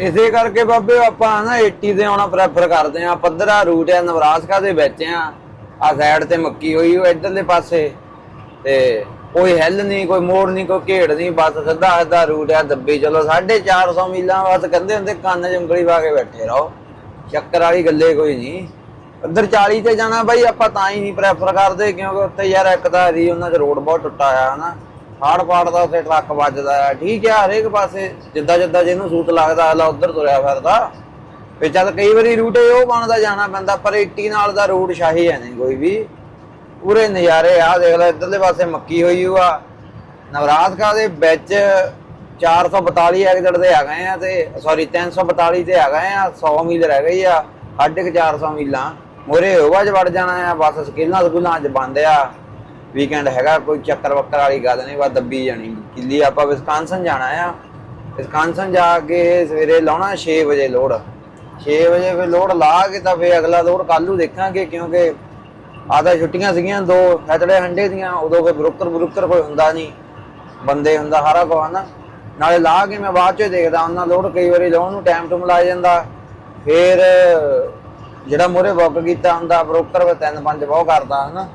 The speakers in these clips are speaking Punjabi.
ਇਸੇ ਕਰਕੇ ਬਾਬੇ ਆਪਾਂ ਨਾ 80 ਤੇ ਆਉਣਾ ਪ੍ਰੈਫਰ ਕਰਦੇ ਆ ਪੱਧਰਾ ਰੂਟ ਹੈ ਨਵਰਾਸਕਾ ਦੇ ਵਿੱਚ ਆ। ਆ ਸਾਈਡ ਤੇ ਮੱਕੀ ਹੋਈ, ਉਹ ਇਧਰਲੇ ਪਾਸੇ। ਤੇ ਕੋਈ ਹਿੱਲ ਨਹੀਂ, ਕੋਈ ਮੋੜ ਨਹੀਂ, ਕੋਈ ਘੇੜ ਨਹੀਂ, ਬਸ ਸਿੱਧਾ ਸਿੱਧਾ ਰੂਟ ਆ, ਦੱਬੀ ਚਲੋ। 450 ਮੀਲਾਂ ਬਸ ਕਹਿੰਦੇ ਹੁੰਦੇ, ਕੰਨ 'ਚ ਉਂਗਲੀ ਪਾ ਕੇ ਬੈਠੇ ਰਹੋ। ਚੱਕਰ ਵਾਲੀ ਗੱਲੇ ਕੋਈ ਨਹੀਂ। ਉੱਧਰ 40 ਤੇ ਜਾਣਾ ਬਾਈ, ਆਪਾਂ ਤਾਂ ਹੀ ਨਹੀਂ ਪ੍ਰੈਫਰ ਕਰਦੇ, ਕਿਉਂਕਿ ਉੱਥੇ ਯਾਰ ਇੱਕ ਤਾਂ ਰੀ ਉਹਨਾਂ 'ਚ ਰੋਡ ਬਹੁਤ ਟੁੱਟਾ ਆ ਹਨਾ। ਹਾੜ ਫਾੜ ਦਾ ਉੱਥੇ ਟਰੱਕ ਵੱਜਦਾ ਆ ਠੀਕ ਆ ਹਰੇਕ ਪਾਸੇ ਜਿੱਦਾਂ ਜਿੱਦਾਂ ਜਿਹਨੂੰ ਸੂਤ ਲੱਗਦਾ, ਅਗਲਾ ਉੱਧਰ ਤੁਰਿਆ ਫਿਰਦਾ। ਵੀ ਚੱਲ ਕਈ ਵਾਰੀ ਰੂਟ ਉਹ ਬਣਦਾ, ਜਾਣਾ ਪੈਂਦਾ, ਪਰ 80 ਨਾਲ ਦਾ ਰੂਟ ਸ਼ਾਹੀ ਹੈ ਨਹੀਂ ਕੋਈ ਵੀ। ਪੂਰੇ ਨਜ਼ਾਰੇ ਆ, ਦੇਖ ਲੈ, ਇੱਧਰਲੇ ਪਾਸੇ ਮੱਕੀ ਹੋਈ ਹੋਆ। ਨਵਰਾਤਕਾ ਦੇ ਵਿੱਚ 442 ਐਗਜ਼ਟ ਤੇ ਆ ਗਏ ਆ ਤੇ ਸੌਰੀ 342 ਤੇ ਆ ਗਏ ਆ 100 ਮੀਲ ਰਹਿ ਗਈ ਆ ਸਾਢੇ ਕੁ 400 ਮੀਲਾਂ। ਮੋਰੇ ਹੋਵਾ ਚ ਵੜ ਜਾਣਾ ਆ, ਬਸ ਸਕੇਲਾਂ ਸਕੂਲਾਂ ਚ ਬੰਦ ਆ। ਵੀਕਐਂਡ ਹੈਗਾ, ਕੋਈ ਚੱਕਰ ਵੱਕਰ ਵਾਲੀ ਗੱਲ ਨਹੀਂ ਵਾ ਦੱਬੀ ਜਾਣੀ। ਕਿੱਲੀ ਆਪਾਂ ਵਿਸਕਾਂਸਨ ਜਾਣਾ ਆ। ਵਿਸਕਾਂਸਨ ਜਾ ਕੇ ਸਵੇਰੇ ਲਾਉਣਾ 6 ਵਜੇ ਲੋਡ 6 ਵਜੇ ਫਿਰ ਲੋਡ ਲਾ ਕੇ ਤਾਂ ਫਿਰ ਅਗਲਾ ਲੋਡ ਕੱਲ ਨੂੰ ਦੇਖਾਂਗੇ, ਕਿਉਂਕਿ ਆਦਾ ਛੁੱਟੀਆਂ ਸੀਗੀਆਂ, ਦੋ ਸੈਟਰਡੇ ਹੰਡੇ ਦੀਆਂ, ਉਦੋਂ ਕੋਈ ਬਰੋਕਰ ਬਰੋਕਰ ਕੋਈ ਹੁੰਦਾ ਨਹੀਂ। ਬੰਦੇ ਹੁੰਦਾ ਸਾਰਾ ਕੁਝ ਨਾ ਨਾਲੇ ਲਾ ਕੇ ਮੈਂ ਬਾਅਦ ਚ ਦੇਖਦਾ, ਉਹਨਾਂ ਲੋਡ ਕਈ ਵਾਰੀ ਲਾਉਣ ਨੂੰ ਟਾਈਮ ਟੂਮ ਲਾ ਜਾਂਦਾ। ਫਿਰ ਜਿਹੜਾ ਮੋਰੇ ਬੁੱਕ ਕੀਤਾ ਹੁੰਦਾ, ਬਰੋਕਰ ਉਹ ਤਿੰਨ ਪੰਜ ਬਹੁਤ ਕਰਦਾ, ਹਨਾ?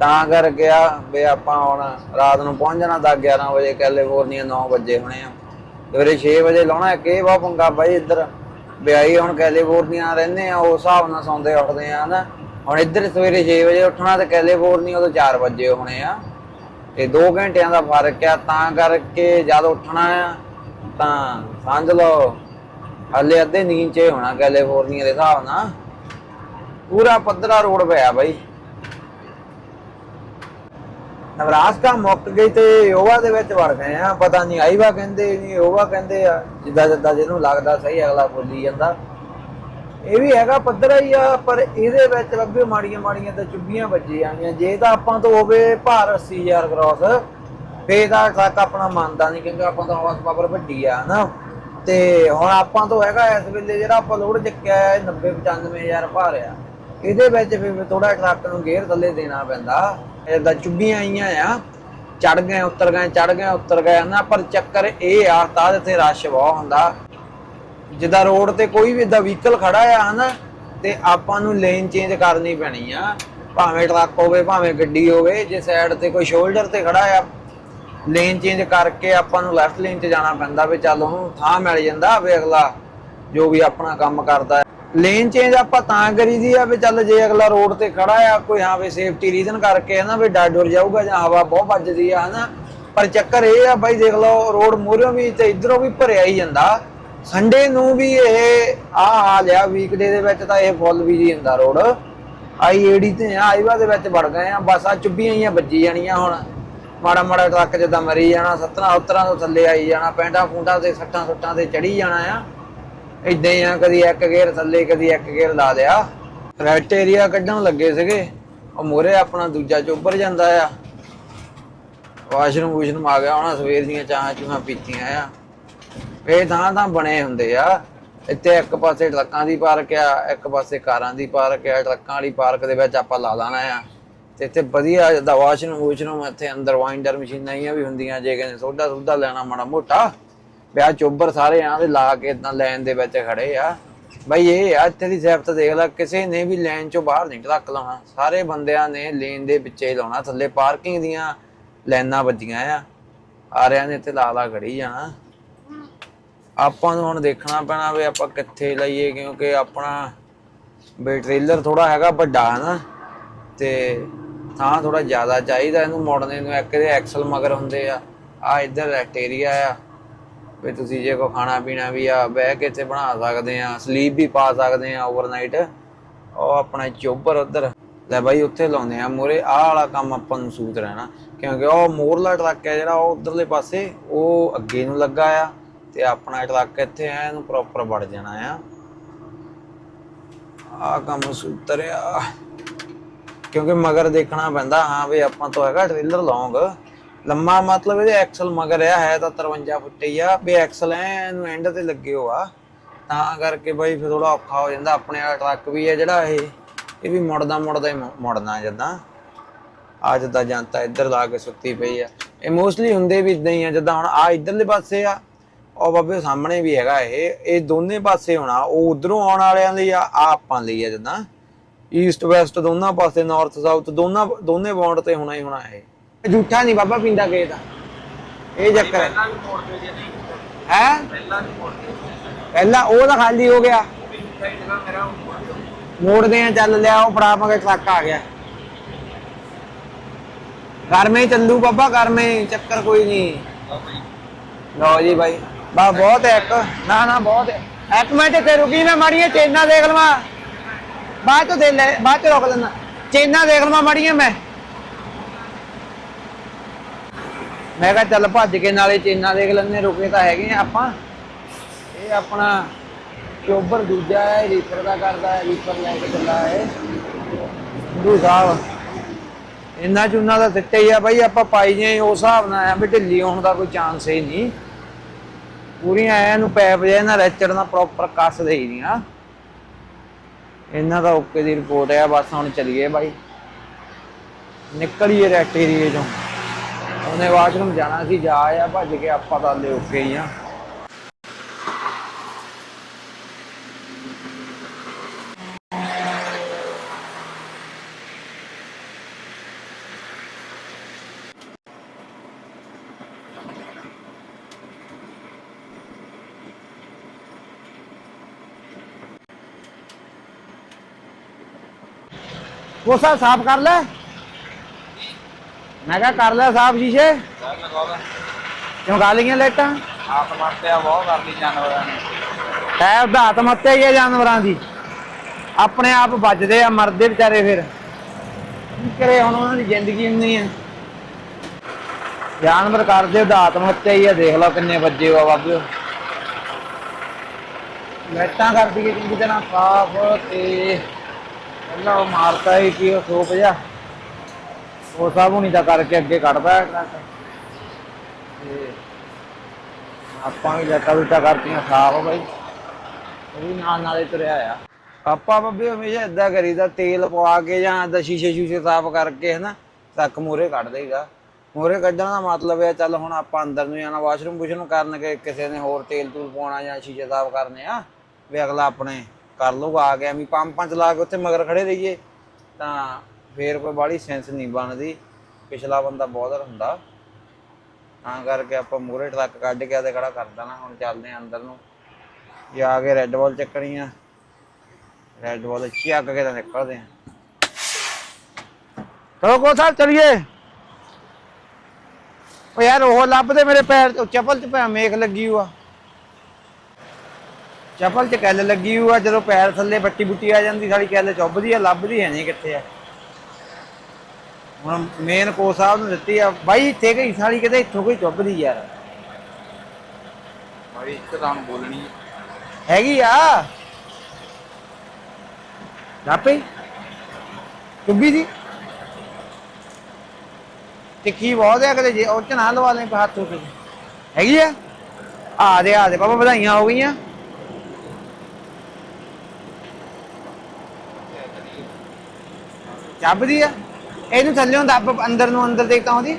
ਤਾਂ ਕਰਕੇ ਆ ਵੀ ਆਪਾਂ ਹੁਣ ਰਾਤ ਨੂੰ ਪਹੁੰਚ ਜਾਣਾ 10 11 ਵਜੇ ਕੈਲੀਫੋਰਨੀਆ 9 ਵਜੇ ਹੋਣੇ ਆ। ਸਵੇਰੇ 6 ਵਜੇ ਲਾਉਣਾ, ਇੱਕ ਇਹ ਬਹੁਤ ਪੰਗਾ ਬਾਈ ਇੱਧਰ। ਵਿਆਹੀ ਹੁਣ ਕੈਲੀਫੋਰਨੀਆ ਰਹਿੰਦੇ ਆ ਉਸ ਹਿਸਾਬ ਨਾਲ ਸੌਂਦੇ ਉੱਠਦੇ ਆ, ਹਨਾ। ਹੁਣ ਇੱਧਰ ਸਵੇਰੇ 6 ਵਜੇ ਉੱਠਣਾ ਤੇ ਕੈਲੀਫੋਰਨੀਆ ਉਦੋਂ 4 ਵਜੇ ਹੋਣੇ ਆ। ਤੇ 2 ਘੰਟਿਆਂ ਦਾ ਫ਼ਰਕ ਆ, ਤਾਂ ਕਰਕੇ ਜਦ ਉੱਠਣਾ ਆ, ਤਾਂ ਸਮਝ ਲਓ, ਹਲੇ ਅੱਧੇ ਨੀਂਦ 'ਚ ਹੋਣਾ ਕੈਲੀਫੋਰਨੀਆ ਦੇ ਹਿਸਾਬ ਨਾਲ। ਪੂਰਾ ਪੱਧਰਾ ਰੋਡ ਪਿਆ ਬਾਈ। ਨਵਰਾਸਕਾ ਮੁੱਕ ਗਈ ਤੇ ਯੋਵਾ ਦੇ ਵਿੱਚ ਵੜ ਗਏ ਆ। ਪਤਾ ਨਹੀਂ ਆਈਵਾ ਕਹਿੰਦੇ ਨਹੀਂ ਯੋਵਾ ਕਹਿੰਦੇ ਆ। ਜਿੱਦਾਂ ਜਿੱਦਾਂ ਜਿਹਨੂੰ ਲੱਗਦਾ ਸਹੀ ਅਗਲਾ ਬੋਲੀ ਜਾਂਦਾ। ਇਹ ਵੀ ਹੈਗਾ ਪੱਧਰਾ ਹੀ ਆ, ਪਰ ਇਹਦੇ ਵਿੱਚ ਅੱਗੇ ਮਾੜੀਆਂ ਮਾੜੀਆਂ ਤੇ ਚੁੱਭੀਆਂ ਵੱਜੀ ਜਾਂਦੀਆਂ ਜੇ ਤਾਂ ਆਪਾਂ ਤੋਂ ਹੋਵੇ ਭਾਰ 80000 ਕ੍ਰਾਸ ਫੇਰ ਤਾਂ ਟਰੱਕ ਆਪਣਾ ਮੰਨਦਾ ਨਹੀਂ ਕਿਉਂਕਿ ਆਪਾਂ ਤਾਂ ਹਾਰਸ ਪਾਵਰ ਵੱਡੀ ਆ, ਹਨਾ। ਤੇ ਹੁਣ ਆਪਾਂ ਤੋਂ ਹੈਗਾ ਇਸ ਵੇਲੇ ਜਿਹੜਾ ਆਪਾਂ ਲੋਡ ਚੱਕਿਆ ਹੈ 90 95000 ਭਾਰ ਆ। ਇਹਦੇ ਵਿੱਚ ਫਿਰ ਥੋੜਾ ਟਰੱਕ ਨੂੰ ਗੇਅਰ ਥੱਲੇ ਦੇਣਾ ਪੈਂਦਾ। ਇਹਦਾ ਚੁੱਭੀਆਂ ਆਈਆਂ ਆ ਚੜ ਗਏ, ਉਤਰ ਗਏ ਚੜ ਗਏ, ਉਤਰ ਗਏ, ਨਾ, ਪਰ ਚੱਕਰ ਇਹ ਆ, ਤਾਂ ਇੱਥੇ ਰਸ਼ ਬਹੁਤ ਹੁੰਦਾ। ਜਿੱਦਾਂ ਰੋਡ ਤੇ ਕੋਈ ਵੀ ਇਦਾਂ ਵਹੀਕਲ ਖੜਾ ਆ, ਹਨਾ, ਤੇ ਆਪਾਂ ਨੂੰ ਲੇਨ ਚੇਂਜ ਕਰਨੀ ਪੈਣੀ ਆ। ਭਾਵੇਂ ਟਰੱਕ ਹੋਵੇ, ਭਾਵੇਂ ਗੱਡੀ ਹੋਵੇ, ਜੇ ਸਾਈਡ ਤੇ ਕੋਈ ਸ਼ੋਲਡਰ ਤੇ ਖੜਾ ਆ ਲੇਨ ਚੇਂਜ ਕਰਕੇ ਆਪਾਂ ਨੂੰ ਲੈਫਟ ਲੇਨ 'ਚ ਜਾਣਾ ਪੈਂਦਾ ਵੀ ਚੱਲ ਉਹਨੂੰ ਥਾਂ ਮਿਲ ਜਾਂਦਾ, ਵੀ ਅਗਲਾ ਜੋ ਵੀ ਆਪਣਾ ਕੰਮ ਕਰਦਾ ਲੇਨ ਚੇਂਜ ਆਪਾਂ ਤਾਂ ਕਰੀ ਦੀ ਆ ਵੀ ਚੱਲ ਜੇ ਅਗਲਾ ਰੋਡ ਤੇ ਖੜਾ ਆ, ਕੋਈ ਹਾਂ ਵੀ ਸੇਫਟੀ ਰੀਜ਼ਨ ਕਰਕੇ ਹੈ ਨਾ ਵੀ ਡਰ ਡੁਰ ਜਾਊਗਾ ਜਾਂ ਹਵਾ ਬਹੁਤ ਵੱਜਦੀ ਆ, ਹਨਾ? ਪਰ ਚੱਕਰ ਇਹ ਆ ਬਾਈ ਦੇਖ ਲਓ ਰੋਡ ਮੂਹਰੋਂ ਵੀ ਤੇ ਇਧਰੋਂ ਵੀ ਭਰਿਆ ਹੀ ਜਾਂਦਾ। ਸੰਡੇ ਨੂੰ ਵੀ ਇਹ ਆ ਹਾਲ ਆ ਵੀਕਡੇ ਦੇ ਵਿੱਚ ਤਾਂ ਇਹ ਫੁੱਲ ਵੀ ਜੀ ਹੁੰਦਾ ਰੋਡ ਆਈ ਏਡੀ ਤੇ ਆ ਆਈਵਾ ਦੇ ਵਿੱਚ ਵੜ ਗਏ ਆ, ਬਸ ਆ ਚੁੱਭੀਆਂ ਹੀ ਵੱਜੀ ਜਾਣੀਆਂ ਹੁਣ। ਮਾੜਾ ਮਾੜਾ ਟਰੱਕ ਜਿੱਦਾਂ ਮਰੀ ਜਾਣਾ, ਸੱਤਰਾਂ ਉਤਰਾਂ ਤੋਂ ਥੱਲੇ ਆਈ ਜਾਣਾ ਪੈਂਡਾ ਫੁੰਡਾ ਤੇ, ਸੱਟਾਂ ਸੁੱਟਾਂ ਤੇ ਚੜੀ ਜਾਣਾ ਆ। ਇਦਾਂ ਹੀ ਆ, ਕਦੀ ਇੱਕ ਗੇਅਰ ਥੱਲੇ, ਕਦੀ ਇੱਕ ਗੇਅਰ ਲਾ ਲਿਆ। ਰੈਟ ਏਰੀਆ ਕੱਢਣ ਲੱਗੇ ਸੀਗੇ। ਉਹ ਮੋਰੇ ਆਪਣਾ ਦੂਜਾ ਚੋਬਰ ਜਾਂਦਾ ਆ। ਵਾਸ਼ਰੂਮ ਵੂਸ਼ਰੂਮ ਆ ਗਿਆ ਉਹਨਾਂ ਸਵੇਰ ਦੀਆਂ ਚਾਹਾਂ ਚੂਹਾਂ ਪੀਤੀਆਂ ਆ। ਇਹ ਥਾਂ ਤਾਂ ਬਣੇ ਹੁੰਦੇ ਆ। ਇੱਥੇ ਇੱਕ ਪਾਸੇ ਟਰੱਕਾਂ ਦੀ ਪਾਰਕ ਆ, ਇੱਕ ਪਾਸੇ ਕਾਰਾਂ ਦੀ ਪਾਰਕ ਆ। ਟਰੱਕਾਂ ਵਾਲੀ ਪਾਰਕ ਦੇ ਵਿੱਚ ਆਪਾਂ ਲਾ ਲਾਣਾ ਆ। ਤੇ ਇੱਥੇ ਵਧੀਆ ਜਿੱਦਾਂ ਵਾਸ਼ਰੂਮ ਵੂਸ਼ਰੂਮ ਇੱਥੇ ਅੰਦਰ ਵਾਈਂਡਰ ਮਸ਼ੀਨਾਂ ਹੀ ਵੀ ਹੁੰਦੀਆਂ, ਜੇ ਕਹਿੰਦੇ ਸੋਡਾ ਸੁੱਧਾ ਲੈਣਾ ਮਾੜਾ ਮੋਟਾ। ਵਿਆਹ ਚੋਬਰ ਸਾਰੇ ਆਂ ਦੇ ਲਾ ਕੇ ਇਦਾਂ ਲਾਈਨ ਦੇ ਵਿੱਚ ਖੜੇ ਆ। ਬਈ ਇਹ ਆ, ਇੱਥੇ ਦੀ ਸਿਫਤ ਦੇਖ ਲੈ, ਕਿਸੇ ਨੇ ਵੀ ਲਾਈਨ ਚੋਂ ਬਾਹਰ ਨਹੀਂ ਟਰੱਕ ਲਾਉਣਾ। ਸਾਰੇ ਬੰਦਿਆਂ ਨੇ ਲੇਨ ਦੇ ਵਿੱਚੇ ਹੀ ਲਾਉਣਾ, ਥੱਲੇ ਪਾਰਕਿੰਗ ਦੀਆਂ ਲਾਈਨਾਂ ਵੱਜੀਆਂ ਆ। ਆਰਿਆਂ ਨੇ ਇੱਥੇ ਲਾ ਲਾ ਖੜੀ ਜਾਣਾ ਆਪਾਂ ਨੂੰ ਹੁਣ ਦੇਖਣਾ ਪੈਣਾ ਵੀ ਆਪਾਂ ਕਿੱਥੇ ਲਈਏ, ਕਿਉਂਕਿ ਆਪਣਾ ਬੇ ਟ੍ਰੇਲਰ ਥੋੜਾ ਹੈਗਾ ਵੱਡਾ ਹੈ ਨਾ ਤੇ ਥਾਂ ਥੋੜਾ ਜ਼ਿਆਦਾ ਚਾਹੀਦਾ, ਇਹਨੂੰ ਮੋੜਨੇ ਨੂੰ ਇੱਕ ਦੇ ਐਕਸਲ ਮਗਰ ਹੁੰਦੇ ਆ। ਆ ਇੱਧਰ ਰੈਸਟ ਏਰੀਆ ਆ। ਵੀ ਤੁਸੀਂ ਜੇ ਕੋ ਖਾਣਾ ਪੀਣਾ ਵੀ ਆ, ਬਹਿ ਕੇ ਇੱਥੇ ਬਣਾ ਸਕਦੇ ਆ ਸਲੀਪ ਵੀ ਪਾ ਸਕਦੇ ਆ ਓਵਰਨਾਈਟ ਉਹ ਆਪਣਾ ਚੋਬਰ ਉਧਰ। ਲੈ ਬਾਈ, ਉੱਥੇ ਲਾਉਂਦੇ ਆ। ਮੋਰੇ ਆਹ ਵਾਲਾ ਕੰਮ ਆਪਾਂ ਨੂੰ ਸੂਤ ਰਹਿਣਾ। ਕਿਉਂਕਿ ਉਹ ਮੋਰਲਾ ਟਰੱਕ ਹੈ ਜਿਹੜਾ, ਉਹ ਉਧਰਲੇ ਪਾਸੇ, ਉਹ ਅੱਗੇ ਨੂੰ ਲੱਗਾ ਆ ਤੇ ਆਪਣਾ ਟਰੱਕ ਇੱਥੇ ਆ ਇਹਨੂੰ ਪ੍ਰੋਪਰ ਵੜ ਜਾਣਾ ਆ। ਆ ਕੰਮ ਸੂਤਰਿਆ। ਕਿਉਂਕਿ ਮਗਰ ਦੇਖਣਾ ਪੈਂਦਾ, ਹਾਂ ਵੀ ਆਪਾਂ ਤੋਂ ਹੈਗਾ ਟ੍ਰੇਲਰ ਲੌਂਗ ਲੰਮਾ ਮਤਲਬ ਇਹਦੇ ਐਕਸਲ ਮਗਰ ਆ, ਹੈ ਤਾਂ 53 ਫੁੱਟ ਹੀ ਆ। ਵੀ ਐਕਸਲ ਐ ਇਹਨੂੰ ਐਂਡ ਤੇ ਲੱਗੇ ਹੋ ਆ। ਤਾਂ ਕਰਕੇ ਬਾਈ ਫਿਰ ਥੋੜਾ ਔਖਾ ਹੋ ਜਾਂਦਾ। ਆਪਣੇ ਵਾਲਾ ਟਰੱਕ ਵੀ ਆ ਜਿਹੜਾ ਇਹ ਇਹ ਵੀ ਮੁੜਦਾ ਮੁੜਦਾ ਹੀ ਮੁੜਨਾ ਜਦਾਂ। ਆ ਜਿੱਦਾਂ ਜਨਤਾ ਇੱਧਰ ਲਾ ਕੇ ਸੁੱਤੀ ਪਈ ਆ। ਇਹ ਮੋਸਟਲੀ ਹੁੰਦੇ ਵੀ ਇਦਾਂ ਹੀ ਆ। ਜਿੱਦਾਂ ਹੁਣ ਆ ਇੱਧਰਲੇ ਪਾਸੇ ਆ, ਉਹ ਬਾਬੇ ਸਾਹਮਣੇ ਵੀ ਹੈਗਾ ਇਹ। ਇਹ ਦੋਨੇ ਪਾਸੇ ਹੋਣਾ। ਉਹ ਉਧਰੋਂ ਆਉਣ ਵਾਲਿਆਂ ਲਈ ਆ ਆਹ ਆਪਾਂ ਲਈ ਆ ਜਦਾਂ। ਈਸਟ ਵੈਸਟ ਦੋਨਾਂ ਪਾਸੇ ਨਾਰਥ ਸਾਊਥ ਦੋਨਾਂ, ਦੋਨੇ ਬੌਂਡ ਤੇ ਹੋਣਾ ਹੀ ਹੋਣਾ ਇਹ। ਝੂਠਾ ਨਹੀਂ ਬਾਬਾ ਪਿੰਦਾ ਕਿਸੇ ਦਾ ਇਹ ਚੱਕਰ ਹੈ। ਪਹਿਲਾਂ ਵੀ ਮੋੜ ਦਿਓ ਜੇ ਨਹੀਂ। ਹੈ? ਪਹਿਲਾਂ ਵੀ ਮੋੜ ਦਿਓ ਪਹਿਲਾਂ ਉਹ ਤਾਂ ਖਾਲੀ ਹੋ ਗਿਆ। ਮੋੜਦੇ ਆ ਚੱਲ ਲਿਆ ਉਹ ਫੜਾ ਮਗੇ ਟਰੱਕ ਆ ਗਿਆ। ਘਰ में ਚੱਲੂ ਬਾਬਾ ਘਰ में ਚੱਕਰ ਕੋਈ ਨਹੀਂ। ਲਓ ਜੀ ਬਾਈ। ਬਾ ਬਹੁਤ ਹੈ ਇੱਕ। ਨਾ ਨਾ ਬਹੁਤ ਹੈ। ਇੱਕ ਮਿੰਟ ਤੇ ਰੁਕੀ ਮੈਂ ਮਾੜੀਆਂ ਚੇਨਾ ਦੇਖ ਲਵਾਂ। ਬਾਅਦ ਚ ਦੇ ਲੈ ਬਾਅਦ ਚ ਰੋਕ ਲੈਣਾ ਚੇਨਾ ਦੇਖ ਲਵਾਂ ਮਾੜੀਆਂ ਮੈਂ। ਮੈਂ ਕਿਹਾ ਚੱਲ ਭੱਜ ਕੇ ਨਾਲੇ ਚੇਨਾ ਦੇਖ ਲੈਂਦੇ, ਰੁਕੇ ਤਾਂ ਹੈਗੇ ਆ ਆਪਾਂ। ਇਹ ਆਪਣਾ ਚੋਬਰ ਦੂਜਾ ਹੈ ਰੀਪਰ ਦਾ ਕਰਦਾ ਹੈ ਰੀਪਰ ਲੈ ਕੇ ਚੱਲਾ ਹੈ। ਗੁਰੂ ਸਾਹਿਬ ਇੰਨਾ ਚੁੰਨਾ ਦਾ ਸਿੱਟੇ ਹੀ ਆ ਬਾਈ, ਆਪਾਂ ਪਾਈ ਜੇ ਉਸ ਹਿਸਾਬ ਨਾਲ ਆ ਵੀ ਢਿੱਲੀ ਹੋਣ ਦਾ ਕੋਈ ਚਾਂਸ ਹੀ ਨਹੀਂ। ਪੂਰੀਆਂ ਐ ਨੂੰ ਪੈਪ ਜੇ ਨਾ ਰੈਚੜ ਨਾਲ ਪ੍ਰੋਪਰ ਕੱਸ ਦੇਈ ਦੀਆਂ। ਇਹਨਾਂ ਦਾ ਓਕੇ ਦੀ ਰਿਪੋਰਟ ਆ, ਬਸ ਹੁਣ ਚੱਲੀਏ ਬਾਈ। ਨਿਕਲੀਏ ਰੈਟ ਏਰੀਏ ਚੋਂ। ਉਹਨੇ ਵਾਸ਼ਰੂਮ ਜਾਣਾ ਸੀ, ਜਾ ਆ ਭੱਜ ਕੇ ਆਪਾਂ ਤਾਂ ਲੈ ਓਕੇ ਹੀ ਆ। ਉਹ ਸਾ ਸਾਫ਼ ਕਰ ਲੈ। ਮੈਂ ਕਿਹਾ ਕਰ ਲੈ ਸਾਫ਼ ਸ਼ੀਸ਼ੇ। ਚੱਲ ਲਗਾਵਾ ਕਿਉਂ ਗਾ ਲਈਆਂ ਲਾਈਟਾਂ? ਆਪ ਮਰਤਿਆ ਬਹੁਤ ਕਰ ਲਈ ਜਾਨਵਰਾਂ ਨੇ। ਹੈ ਉਦਾਤ ਮੱਤੇ ਹੀ ਜਾਨਵਰਾਂ ਦੀ। ਆਪਣੇ ਆਪ ਵੱਜਦੇ ਆ ਮਰਦੇ ਵਿਚਾਰੇ ਫਿਰ। ਕੀ ਕਰੇ ਹੁਣ ਉਹਨਾਂ ਦੀ ਜ਼ਿੰਦਗੀ ਇੰਨੀ ਹੈ ਜਾਨਵਰ ਕਰਦੇ ਉਦਾਤ ਮੱਤੇ ਹੀ ਆ। ਦੇਖ ਲਓ ਕਿੰਨੇ ਵੱਜੇ ਆ ਬਾਬਿਓ ਲਾਈਟਾਂ ਕਰ ਦਈਏ ਚੰਗੀ ਤਰ੍ਹਾਂ ਸਾਫ਼ ਤੇ। ਪਹਿਲਾਂ ਉਹ ਮਾਰਤਾ ਹੀ ਕਿ ਉਹ ਸੋਪ ਜਾ ਉਹ ਸਭ ਹੁਣੀ ਤਾਂ ਕਰਕੇ ਅੱਗੇ ਕੱਢਦਾ ਹੈ। ਤੇ ਆਪਾਂ ਵੀ ਲੱਟਾ ਲੁੱਟਾ ਕਰਤੀਆਂ, ਸਾਫ਼ ਬਾਈ। ਉਹ ਵੀ ਨਾਲ ਨਾਲੇ ਤੁਰਿਆ ਆ ਆਪਾਂ ਬੱਬੇ ਹਮੇਸ਼ਾ ਇਦਾਂ ਕਰੀਦਾ, ਤੇਲ ਪਵਾ ਕੇ ਜਾਂ ਏਦਾਂ ਸ਼ੀਸ਼ੇ ਸ਼ੂਸ਼ੇ ਸਾਫ਼ ਕਰਕੇ ਹਨਾ ਟਰੱਕ ਮੂਰੇ ਕੱਢ ਦੇਈਦਾ। ਮੂਰੇ ਕੱਢਣ ਦਾ ਮਤਲਬ ਹੈ ਚੱਲ ਹੁਣ ਆਪਾਂ ਅੰਦਰ ਨੂੰ ਜਾਣਾ, ਵਾਸ਼ਰੂਮ ਕੁਸ਼ਰੂਮ ਕਰਨ ਕੇ ਕਿਸੇ ਨੇ ਹੋਰ ਤੇਲ ਤੂਲ ਪਾਉਣਾ ਜਾਂ ਸ਼ੀਸ਼ੇ ਸਾਫ਼ ਕਰਨੇ ਆ, ਵੀ ਅਗਲਾ ਆਪਣੇ ਕਰ ਲਊਗਾ, ਆ ਗਿਆ, ਵੀ ਪੰਪਾਂ ਚਲਾ ਕੇ ਉੱਥੇ ਮਗਰ ਖੜੇ ਰਹੀਏ, ਤਾਂ ਫੇਰ ਕੋਈ ਬਾਹਲੀ ਸੈਂਸ ਨਹੀਂ ਬਣਦੀ, ਪਿਛਲਾ ਬੰਦਾ ਬਹੁਤ ਹੁੰਦਾ। ਤਾਂ ਕਰਕੇ ਆਪਾਂ ਮੂਰੇ ਟਰੱਕ ਕੱਢ ਕੇ ਤੇ ਖੜਾ ਕਰ ਦੇਣਾ, ਹੁਣ ਚੱਲਦੇ ਆਂ ਅੰਦਰ ਨੂੰ। ਜਾ ਕੇ ਰੈੱਡ ਬਾਲ ਚੱਕਣੀ ਆ ਰੈੱਡ ਬਾਲ ਚੱਕ ਕੇ ਤਾਂ ਨਿਕਲਦੇ ਆਂ। ਚਲੋ ਕੋ ਸਾਹਿਬ ਚਲੀਏ। ਓ ਯਾਰ, ਉਹ ਲੱਭਦੇ ਮੇਰੇ ਪੈਰ ਉਹ ਚੱਪਲ 'ਚ ਪਿਆ ਮੇਖ ਲੱਗੀ ਹੋਆ। ਚੱਪਲ 'ਚ ਕੈਲ ਲੱਗੀ ਹੋਆ, ਜਦੋਂ ਪੈਰ ਥੱਲੇ ਬੱਟੀ ਬੁੱਟੀ ਆ ਜਾਂਦੀ ਸਾਡੀ ਕੈਲ ਚੁੱਭਦੀ ਆ, ਲੱਭਦੀ ਹੈ ਨਹੀਂ ਕਿੱਥੇ ਆ। ਹੁਣ ਮੇਨ ਕੋ ਸਾਹਿਬ ਨੂੰ ਦਿੱਤੀ ਆ। ਬਾਈ ਇੱਥੇ ਗਈ ਸਾਲੀ ਕਿਤੇ ਇੱਥੋਂ ਕੋਈ ਚੁੱਭਦੀ ਯਾਰ। ਭਾਈ ਇੱਕ ਤਾਂ ਹੁਣ ਬੋਲਣੀ ਹੈਗੀ ਆ। ਜਾਪੇ ਚੁੱਭੀ ਦੀ। ਟਿੱਕੀ ਬਹੁਤ ਹੈ ਕਦੇ ਜੇ ਉਹ ਚ ਨਾ ਲਵਾ ਲੈ ਹੱਥ ਉੱਤੇ। ਹੈਗੀ ਆ? ਆ ਦੇ ਆ ਦੇ ਬਾਬਾ ਵਧਾਈਆਂ ਹੋ ਗਈਆਂ। ਚੱਬਦੀ ਆ। ਇਹਨੂੰ ਥੱਲੇ ਦੱਬ ਅੰਦਰ ਨੂੰ ਅੰਦਰ ਦੇਖਤਾ ਉਹਦੀ।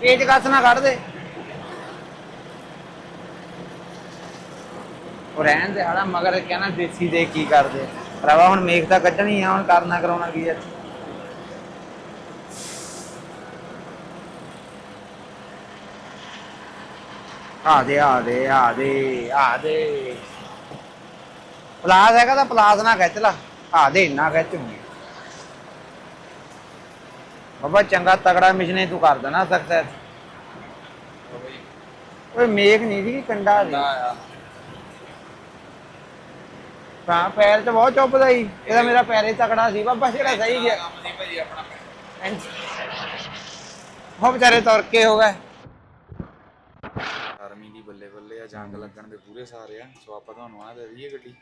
ਪੇਜ ਕੱਸ ਨਾ ਕੱਢ ਦੇ। ਉਹ ਰਹਿਣ ਦੇ ਹਾਲਾ ਮਗਰ ਕਹਿਣਾ ਦੇਸੀ ਦੇ ਕੀ ਕਰਦੇ। ਭਰਾਵਾ, ਹੁਣ ਮੇਖ ਤਾਂ ਕੱਢਣੀ ਆ, ਹੁਣ ਕਰਨਾ ਕਰਾਉਣਾ ਕੀ ਆ? ਆ ਦੇ ਆ ਦੇ ਆ ਦੇ ਆ ਦੇ। ਪਲਾਸ ਹੈਗਾ ਤਾਂ ਪਲਾਸ ਨਾ ਖਿੱਚ ਲਾ। ਆ ਦੇ ਇੰਨਾ ਖਿੱਚੂਗੀ। ਬਾਬਾ ਚੰਗਾ ਤਗੜਾ ਮਿਸ਼ਨੇ ਤੂੰ ਕਰ ਦੇਣਾ ਬਈ ਓਏ ਮੇਖ ਨਹੀਂ ਸੀ ਕੰਡਾ ਸੀ ਨਾ ਤਾਂ ਪੈਰ ਤੇ ਬਹੁਤ ਚੁੱਪਦਾ ਸੀ। ਇਹਦਾ ਮੇਰਾ ਪੈਰ ਹੀ ਤਕੜਾ ਸੀ। ਬਾਬਾ ਜਿਹੜਾ ਸਹੀ ਗਿਆ। ਹੋ ਵਿਚਾਰੇ ਤੁਰ ਕੇ ਹੋ ਗਏ। ਆਰਮੀ ਦੀ ਬੱਲੇ ਬੱਲੇ ਆ ਜੰਗ ਲੱਗਣ ਦੇ ਪੂਰੇ ਸਾਰੇ ਆ। ਸੋ ਆਪਾਂ ਤੁਹਾਨੂੰ ਆ ਦੇ ਦਈਏ ਗੱਡੀ।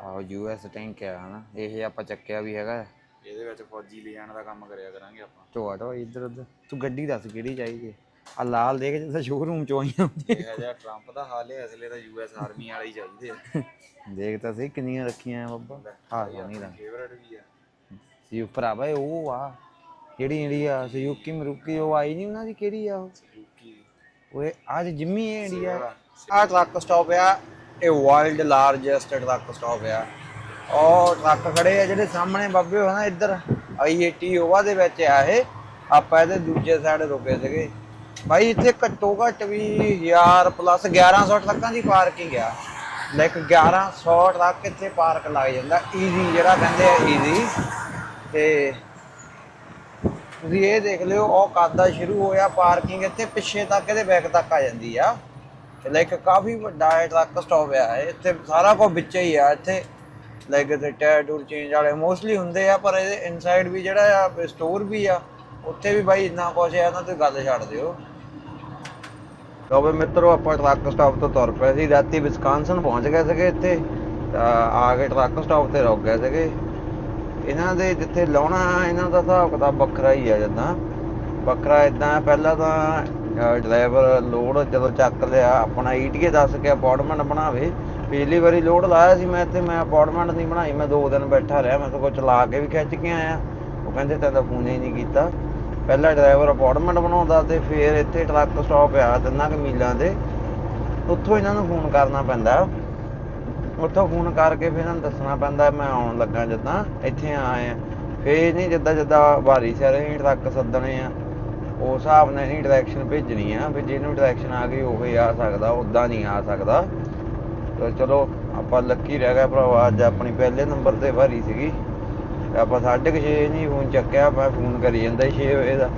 ਆਹ ਯੂਐਸ ਟੈਂਕ ਆ ਹਨਾ। ਇਹ ਆਪਾਂ ਚੱਕਿਆ ਵੀ ਹੈਗਾ। ਇਹਦੇ ਵਿੱਚ ਫੌਜੀ ਲੈ ਜਾਣ ਦਾ ਕੰਮ ਕਰਿਆ ਕਰਾਂਗੇ ਆਪਾਂ। ਢੋਆ ਢੋ ਇੱਧਰ ਉੱਧਰ। ਤੂੰ ਗੱਡੀ ਦੱਸ ਕਿਹੜੀ ਚਾਹੀਦੀ ਆ ਲਾਲ ਦੇਖ ਜਿੱਦਾਂ ਸ਼ੋਰੂਮ ਚੋਂ ਆਈਆਂ ਹੁੰਦੀਆਂ। ਇਹ ਜਿਹਾ ਟਰੰਪ ਦਾ ਹਾਲ ਹੈ ਅਸਲੇ ਤਾਂ ਯੂਐਸ ਆਰਮੀ ਵਾਲੇ ਹੀ ਚਾਹੀਦੇ ਆ। ਦੇਖ ਤਾਂ ਸਹੀ ਕਿੰਨੀਆਂ ਰੱਖੀਆਂ ਆ ਬਾਬਾ। ਹਾਂ ਨਹੀਂ ਦਾ ਫੇਵਰਟ ਵੀ ਆ। ਸੀ ਭਰਾਵਾ ਇਹ ਉਹ ਆ। ਜਿਹੜੀ ਇੰਡੀਆ ਸੁਜ਼ੂਕੀ ਮਰੂਕੀ ਉਹ ਆਈ ਨਹੀਂ ਉਹਨਾਂ ਦੀ ਕਿਹੜੀ ਆ ਉਹ? ਯੂਕੀ ਓਏ ਅੱਜ ਜਿੰਮੀ ਇੰਡੀਆ ਆ। ਟਰੱਕ ਸਟਾਪ ਆ। ਇਹ ਵਰਲਡ ਲਾਰਜੈਸਟ ਟਰੱਕ ਸਟਾਪ ਆ। ਉਹ ਟਰੱਕ ਖੜੇ ਆ ਜਿਹੜੇ ਸਾਹਮਣੇ ਬੱਬੇ ਹੋਣਾ ਇੱਧਰ। I80 ਓਵਾ ਦੇ ਵਿੱਚ ਆ ਇਹ। ਆਪਾਂ ਇਹਦੇ ਦੂਜੇ ਸਾਈਡ ਰੁਕੇ ਸੀਗੇ। ਭਾਈ ਇੱਥੇ ਘੱਟੋ ਘੱਟ ਵੀ 1000 ਪਲੱਸ 1100 ਟਰੱਕਾਂ ਦੀ ਪਾਰਕਿੰਗ ਆ। ਲਾਈਕ 1100 ਟਰੱਕ ਇੱਥੇ ਪਾਰਕ ਲੱਗ ਜਾਂਦਾ। ਈਜ਼ੀ ਜਿਹੜਾ ਕਹਿੰਦੇ ਆ ਈਜ਼ੀ ਤੇ ਤੁਸੀਂ ਇਹ ਦੇਖ ਲਿਓ, ਉਹ ਕਾਦਾ ਸ਼ੁਰੂ ਹੋਇਆ ਪਾਰਕਿੰਗ ਇੱਥੇ ਪਿੱਛੇ ਤੱਕ, ਇਹਦੇ ਬੈਕ ਤੱਕ ਆ ਜਾਂਦੀ ਆ। ਲਾਈਕ ਕਾਫੀ ਵੱਡਾ ਹੈ ਟਰੱਕ ਸਟਾਪ ਆ। ਇੱਥੇ ਸਾਰਾ ਕੁਝ ਵਿੱਚ ਹੀ ਆ। ਇੱਥੇ ਲਾਈਕ ਤੇ ਟਾਇਰ ਟੂਰ ਚੇਂਜ ਵਾਲੇ ਮੋਸਟਲੀ ਹੁੰਦੇ ਆ, ਪਰ ਇਹਦੇ ਇਨਸਾਈਡ ਵੀ ਜਿਹੜਾ ਆ ਸਟੋਰ ਵੀ ਆ। ਉੱਥੇ ਵੀ ਬਾਈ ਇੰਨਾ ਕੁਝ ਆ ਨਾ ਤੁਸੀਂ ਗੱਲ ਛੱਡ ਦਿਓ। ਲੋ ਵੀ ਮਿੱਤਰੋ, ਆਪਾਂ ਟਰੱਕ ਸਟਾਪ ਤੋਂ ਤੁਰ ਪਏ ਸੀ। ਰਾਤੀ ਵਿਸਕਾਂਸਨ ਪਹੁੰਚ ਗਏ ਸੀਗੇ ਇੱਥੇ, ਤਾਂ ਆ ਕੇ ਟਰੱਕ ਸਟਾਪ ਤੇ ਰੁਕ ਗਏ ਸੀਗੇ। ਇਹਨਾਂ ਦੇ ਜਿੱਥੇ ਲਾਉਣਾ, ਇਹਨਾਂ ਦਾ ਹਿਸਾਬ ਕਿਤਾਬ ਵੱਖਰਾ ਹੀ ਆ ਜਦਾਂ। ਵੱਖਰਾ ਇਦਾਂ ਪਹਿਲਾਂ ਤਾਂ ਡਰਾਈਵਰ ਲੋਡ ਜਦੋਂ ਚੱਕ ਲਿਆ, ਆਪਣਾ ਈਟੀਏ ਦੱਸ ਕੇ ਅਪਾਰਟਮੈਂਟ ਬਣਾਵੇ। ਪਿਛਲੀ ਵਾਰੀ ਲੋਡ ਲਾਇਆ ਸੀ ਮੈਂ ਇੱਥੇ, ਮੈਂ ਅਪਾਰਟਮੈਂਟ ਨਹੀਂ ਬਣਾਈ, ਮੈਂ ਦੋ ਦਿਨ ਬੈਠਾ ਰਿਹਾ, ਮੈਂ ਸਗੋਂ ਚਲਾ ਕੇ ਵੀ ਖਿੱਚ ਕੇ ਆਇਆ। ਉਹ ਕਹਿੰਦੇ ਤੈਨੂੰ ਫੋਨ ਹੀ ਨਹੀਂ ਕੀਤਾ। ਪਹਿਲਾਂ ਡਰਾਈਵਰ ਅਪਾਰਟਮੈਂਟ ਬਣਾਉਂਦਾ ਤੇ ਫਿਰ ਇੱਥੇ ਟਰੱਕ ਸਟਾਪ ਆ ਤਿੰਨਾਂ ਕੁ ਮੀਲਾਂ ਦੇ। ਉੱਥੋਂ ਇਹਨਾਂ ਨੂੰ ਫੋਨ ਕਰਨਾ ਪੈਂਦਾ। ਉੱਥੋਂ ਫੋਨ ਕਰਕੇ ਫਿਰ ਇਹਨਾਂ ਨੂੰ ਦੱਸਣਾ ਪੈਂਦਾ, ਮੈਂ ਆਉਣ ਲੱਗਾ ਜਿੱਦਾਂ, ਇੱਥੇ ਆਏ ਆ। ਫੇਰ ਨਹੀਂ ਜਿੱਦਾਂ ਜਿੱਦਾਂ ਵਾਰੀ ਸਾਰੇ ਹੀ ਟਰੱਕ ਸੱਦਣੇ ਆ। ਉਸ ਹਿਸਾਬ ਨਾਲ ਨਹੀਂ ਡਾਇਰੈਕਸ਼ਨ ਭੇਜਣੀ ਆ ਵੀ ਜਿਹਨੂੰ ਡਾਇਰੈਕਸ਼ਨ ਆ ਗਈ ਉਹ ਹੀ ਆ ਸਕਦਾ ਉਦਾਂ ਨਹੀਂ ਆ ਸਕਦਾ। ਤਾਂ ਚਲੋ, ਆਪਾਂ ਲੱਕੀ ਰਹਿ ਗਏ ਭਰਾਵਾ, ਅੱਜ ਆਪਣੀ ਪਹਿਲੇ ਨੰਬਰ ਤੇ ਵਾਰੀ ਸੀਗੀ। ਤੇ ਆਪਾਂ 6:30 ਨਹੀਂ ਫੋਨ ਚੱਕਿਆ, ਮੈਂ ਫੋਨ ਕਰੀ ਜਾਂਦਾ 6 ਵਜੇ ਦਾ।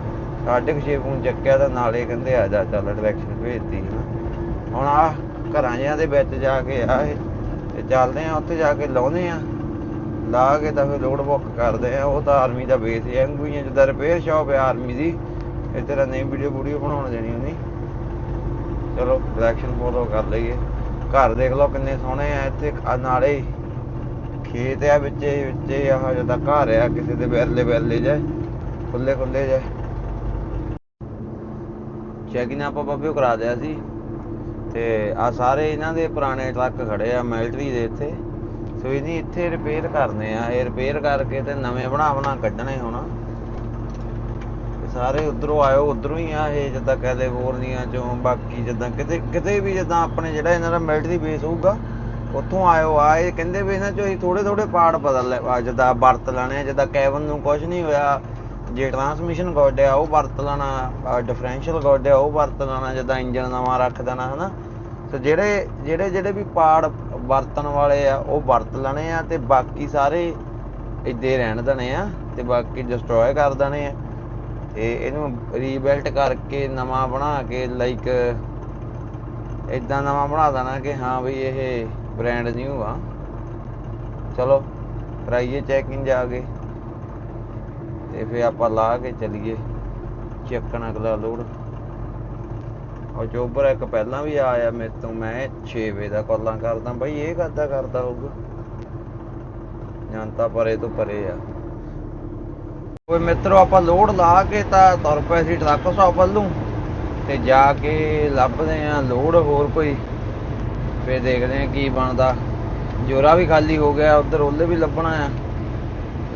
6:30 ਫੋਨ ਚੱਕਿਆ ਤਾਂ ਨਾਲੇ ਕਹਿੰਦੇ ਆ ਜਾ ਚੱਲ ਡਾਇਰੈਕਸ਼ਨ ਭੇਜਤੀ ਹਨਾ ਹੁਣ ਆ ਘਰਾਂ ਜਿਹਾਂ ਦੇ ਵਿੱਚ ਜਾ ਕੇ ਆ ਤੇ ਚੱਲਦੇ ਆ, ਉੱਥੇ ਜਾ ਕੇ ਲਾਉਂਦੇ ਆ। ਲਾ ਕੇ ਤਾਂ ਫਿਰ ਲੋਡ ਬੁੱਕ ਕਰਦੇ ਆ, ਉਹ ਤਾਂ ਆਰਮੀ ਦਾ ਬੇਸ ਹੈ ਅੰਗੂਈਆਂ ਜਿੱਦਾਂ ਰਿਪੇਅਰ ਸ਼ਾਪ ਹੈ ਆਰਮੀ ਦੀ। ਇਸ ਤਰ੍ਹਾਂ ਨਹੀਂ ਵੀਡੀਓ ਵੀਡੀਓ ਬਣਾਉਣ ਦੇਣੀ ਉਹਨੇ। ਚਲੋ ਡਾਇਰੈਕਸ਼ਨ ਫੋਲੋ ਕਰ ਲਈਏ। ਘਰ ਦੇਖ ਲਓ ਕਿੰਨੇ ਸੋਹਣੇ ਆ, ਇੱਥੇ ਨਾਲੇ ਖੇਤ ਆ ਵਿੱਚੇ ਵਿੱਚੇ ਆਹ ਜਿੱਦਾਂ ਘਰ ਆ, ਕਿਸੇ ਦੇ ਬੈਰਲੇ ਬੈਰਲੇ ਜੇ ਖੁੱਲੇ ਖੁੱਲੇ ਜੇ। ਚੈਕਿੰਗ ਆਪਾਂ ਬੱਬੇ ਕਰਾ ਦਿਆ ਸੀ। ਤੇ ਆ ਸਾਰੇ ਇਹਨਾਂ ਦੇ ਪੁਰਾਣੇ ਟਰੱਕ ਖੜੇ ਆ ਮਿਲਟਰੀ ਦੇ ਇੱਥੇ। ਸੋ ਇਹਦੀ ਇੱਥੇ ਰਿਪੇਅਰ ਕਰਨੇ ਆ। ਇਹ ਰਿਪੇਅਰ ਕਰਕੇ ਤੇ ਨਵੇਂ ਬਣਾ ਬਣਾ ਕੱਢਣੇ ਹੋਣਾ। ਸਾਰੇ ਉਧਰੋਂ ਆਇਓ, ਉਧਰੋਂ ਹੀ ਆ ਇਹ ਜਿੱਦਾਂ ਕੈਲੀਫੋਰਨੀਆ ਚੋਂ, ਬਾਕੀ ਜਿੱਦਾਂ ਕਿਤੇ ਕਿਤੇ ਵੀ ਜਿੱਦਾਂ ਆਪਣੇ ਜਿਹੜਾ ਇਹਨਾਂ ਦਾ ਮਿਲਟਰੀ ਬੇਸ ਹੋਊਗਾ, ਉੱਥੋਂ ਆਇਓ, ਆ ਇਹ ਕਹਿੰਦੇ ਵੀ ਇਹਨਾਂ ਚੋਂ ਅਸੀਂ ਥੋੜੇ ਥੋੜੇ ਪਾਰਟ ਬਦਲ ਲੈ ਜਿੱਦਾਂ ਵਰਤ ਲੈਣੇ ਆ, ਜਿੱਦਾਂ ਕੈਵਨ ਨੂੰ ਕੁਝ ਨਹੀਂ ਹੋਇਆ, ਜੇ ਟਰਾਂਸਮਿਸ਼ਨ ਗੋਡ ਆ, ਉਹ ਵਰਤ ਲੈਣਾ ਡਿਫਰੈਂਸ਼ੀਅਲ ਗੋਡ ਆ, ਉਹ ਵਰਤ ਲੈਣਾ, ਜਿੱਦਾਂ ਇੰਜਨ ਨਵਾਂ ਰੱਖ ਦੇਣਾ, ਹਨਾ? ਤੇ ਜਿਹੜੇ ਜਿਹੜੇ ਜਿਹੜੇ ਵੀ ਪਾਰਟ ਵਰਤਣ ਵਾਲੇ ਆ, ਉਹ ਵਰਤ ਲੈਣੇ ਆ, ਤੇ ਬਾਕੀ ਸਾਰੇ ਇੱਦੇ ਰਹਿਣ ਦੇਣੇ ਆ, ਤੇ ਬਾਕੀ ਡਿਸਟਰੋਏ ਕਰ ਦੇਣੇ ਆ। ਤੇ ਇਹਨੂੰ ਰੀਬਿਲਟ ਕਰਕੇ ਨਵਾਂ ਬਣਾ ਕੇ ਲਾਈਕ ਇਦਾਂ ਨਵਾਂ ਬਣਾ ਦੇਣਾ ਕਿ ਹਾਂ ਵੀ ਇਹ ਬ੍ਰਾਂਡ ਨਿਊ ਆ। ਚਲੋ, ਕਰਾਈਏ ਚੈਕਿੰਗ ਜਾ ਕੇ ਤੇ ਫਿਰ ਆਪਾਂ ਲਾ ਕੇ ਚਲੀਏ ਚੱਕਣ ਅਗਲਾ ਲੋਡ ਉਹ ਚੋਬਰ ਇੱਕ ਪਹਿਲਾਂ ਵੀ ਆਇਆ ਮੇਰੇ ਤੋਂ, ਮੈਂ 6 ਵਜੇ ਦਾ ਕਾਲਾਂ ਕਰਦਾ, ਬਈ ਇਹ ਕਰਦਾ ਕਰਦਾ ਹੋਊਗਾ? ਜਨਤਾ ਪਰੇ ਤੋਂ ਪਰੇ ਆ। ਓਏ ਮਿੱਤਰੋ, ਆਪਾਂ ਲੋਡ ਲਾ ਕੇ ਤਾਂ ਤੁਰ ਪਏ ਸੀ ਟਰੱਕ ਸਟਾਪ ਵੱਲੋਂ ਤੇ ਜਾ ਕੇ ਲੱਭਦੇ ਆ ਲੋਡ ਹੋਰ ਕੋਈ। ਫੇਰ ਦੇਖਦੇ ਆ ਕੀ ਬਣਦਾ। ਜੋਰਾ ਵੀ ਖਾਲੀ ਹੋ ਗਿਆ, ਉਧਰ ਉਹਲੇ ਵੀ ਲੱਭਣਾ ਆ।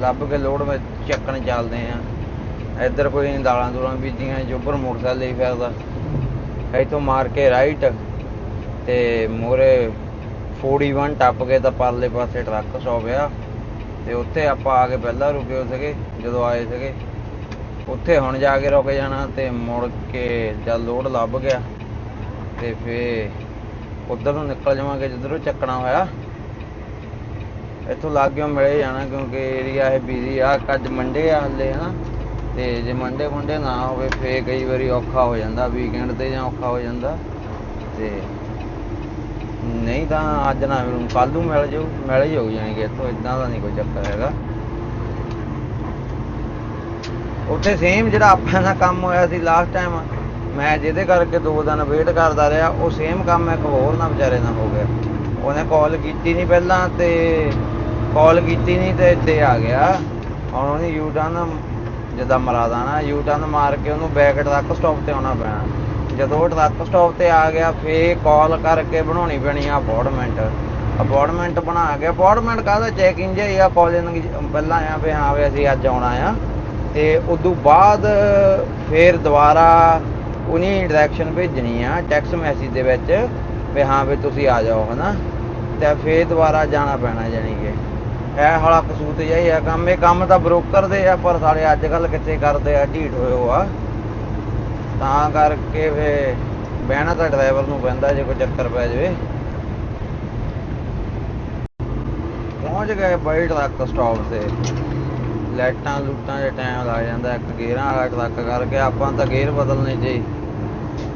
ਲੱਭ ਕੇ ਲੋਡ ਵਿੱਚ ਚੱਕਣ ਚੱਲਦੇ ਆ ਇੱਧਰ ਕੋਈ ਦਾਲਾਂ ਦੂਲਾਂ ਬੀਜੀਆਂ, ਜੋਬਰ ਮੋਟਰਸਾਈਕਲ ਲਈ ਫਿਰਦਾ। ਇੱਥੋਂ ਮਾਰ ਕੇ ਰਾਈਟ ਤੇ ਮੋਰੇ 41 ਟੱਪ ਕੇ ਤਾਂ ਪਰਲੇ ਪਾਸੇ ਟਰੱਕ ਸੌ ਗਿਆ ਤੇ ਉੱਥੇ ਆਪਾਂ ਆ ਕੇ ਪਹਿਲਾਂ ਰੁਕੇ ਹੋ ਸੀਗੇ, ਜਦੋਂ ਆਏ ਸੀਗੇ। ਉੱਥੇ ਹੁਣ ਜਾ ਕੇ ਰੁਕ ਜਾਣਾ ਤੇ ਮੁੜ ਕੇ ਜਦ ਲੋਡ ਲੱਭ ਗਿਆ ਤੇ ਫੇ ਉਧਰ ਨੂੰ ਨਿਕਲ ਜਾਵਾਂਗੇ ਜਿੱਧਰੋਂ ਚੱਕਣਾ ਹੋਇਆ। ਇੱਥੋਂ ਲਾਗਿਓ ਮਿਲੇ ਜਾਣਾ ਕਿਉਂਕਿ ਏਰੀਆ ਇਹ ਬਿਜ਼ੀ ਆ ਅੱਜ ਮੰਡੇ ਆ ਹਲੇ, ਹਨਾ। ਤੇ ਜੇ ਮੰਡੇ ਮੁੰਡੇ ਨਾ ਹੋਵੇ ਫੇ ਕਈ ਵਾਰੀ ਔਖਾ ਹੋ ਜਾਂਦਾ ਵੀਕਐਂਡ ਤੇ ਜਾਂ ਔਖਾ ਹੋ ਜਾਂਦਾ। ਤੇ ਨਹੀਂ ਤਾਂ ਅੱਜ ਨਾ ਮਿਲੂ ਕੱਲ ਨੂੰ ਮਿਲ ਜਾਊ ਮਿਲ ਹੀ ਜਾਊ ਜਾਣੀ ਕਿ ਇੱਥੋਂ ਇਦਾਂ ਦਾ ਨਹੀਂ ਕੋਈ ਚੱਕਰ ਹੈਗਾ। ਉੱਥੇ ਸੇਮ ਜਿਹੜਾ ਆਪਾਂ ਦਾ ਕੰਮ ਹੋਇਆ ਸੀ ਲਾਸਟ ਟਾਈਮ ਮੈਂ ਜਿਹਦੇ ਕਰਕੇ ਦੋ ਦਿਨ ਵੇਟ ਕਰਦਾ ਰਿਹਾ, ਉਹ ਸੇਮ ਕੰਮ ਇੱਕ ਹੋਰ ਨਾ ਵਿਚਾਰੇ ਨਾਲ ਹੋ ਗਿਆ। ਉਹਨੇ ਕਾਲ ਕੀਤੀ ਨਹੀਂ ਪਹਿਲਾਂ ਤੇ ਕਾਲ ਕੀਤੀ ਨਹੀਂ ਤੇ ਇੱਥੇ ਆ ਗਿਆ। ਹੁਣ ਉਹਨੇ ਯੂ ਟਰਨ ਜਿੱਦਾਂ ਮਰਾਦਾ ਨਾ ਯੂ ਟਰਨ ਮਾਰ ਕੇ ਉਹਨੂੰ ਬੈਕਟ ਤੱਕ ਸਟਾਪ ਤੇ ਆਉਣਾ ਪੈਣਾ। ਜਦੋਂ ਉਹ ਟਰੱਕ ਸਟਾਪ ਤੇ ਆ ਗਿਆ, ਫੇਰ ਕਾਲ ਕਰਕੇ ਬਣਾਉਣੀ ਪੈਣੀ ਆ ਅਪਾਰਟਮੈਂਟ ਅਪਾਰਟਮੈਂਟ ਬਣਾ ਕੇ ਅਪਾਰਟਮੈਂਟ ਕਾਹਦਾ ਚੈਕਿੰਗ ਜੇ ਆ ਕਾਲਿੰਗ ਪਹਿਲਾਂ ਆ ਵੀ ਹਾਂ ਵੀ ਅਸੀਂ ਅੱਜ ਆਉਣਾ ਆ। ਤੇ ਉਦੋਂ ਬਾਅਦ ਫੇਰ ਦੁਬਾਰਾ ਉਹਨੇ ਡਾਇਰੈਕਸ਼ਨ ਭੇਜਣੀ ਆ ਟੈਕਸਟ ਮੈਸੇਜ ਦੇ ਵਿੱਚ ਵੀ ਹਾਂ ਵੀ ਤੁਸੀਂ ਆ ਜਾਓ, ਹਨਾ? ਤੇ ਫੇਰ ਦੁਬਾਰਾ ਜਾਣਾ ਪੈਣਾ ਜਾਣੀ ਕਿ। ਇਹ ਹਾਲਾ ਕਸੂਤ ਜਿਹਾ ਆ। ਕੰਮ ਇਹ ਕੰਮ ਤਾਂ ਬਰੋਕਰ ਦੇ ਆ, ਪਰ ਸਾਲੇ ਅੱਜ ਕੱਲ ਕਿੱਥੇ ਕਰਦੇ ਆ, ਢੀਠ ਹੋਏ ਹੋ ਆ। ਤਾਂ ਕਰਕੇ ਫੇ ਬਹਿਣਾ ਤਾਂ ਡਰਾਈਵਰ ਨੂੰ ਪੈਂਦਾ ਜੇ ਕੋਈ ਚੱਕਰ ਪੈ ਜਾਵੇ। ਪਹੁੰਚ ਗਏ ਬਾਈ ਟਰੱਕ ਸਟਾਪ ਤੇ। ਲਾਈਟਾਂ ਲੂਟਾਂ ਦੇ ਟਾਈਮ ਲੱਗ ਜਾਂਦਾ, ਇੱਕ ਗੇਅਰਾਂ ਵਾਲਾ ਟਰੱਕ ਕਰਕੇ ਆਪਾਂ ਤਾਂ ਗੇਅਰ ਬਦਲਣੇ ਚਾਹੀ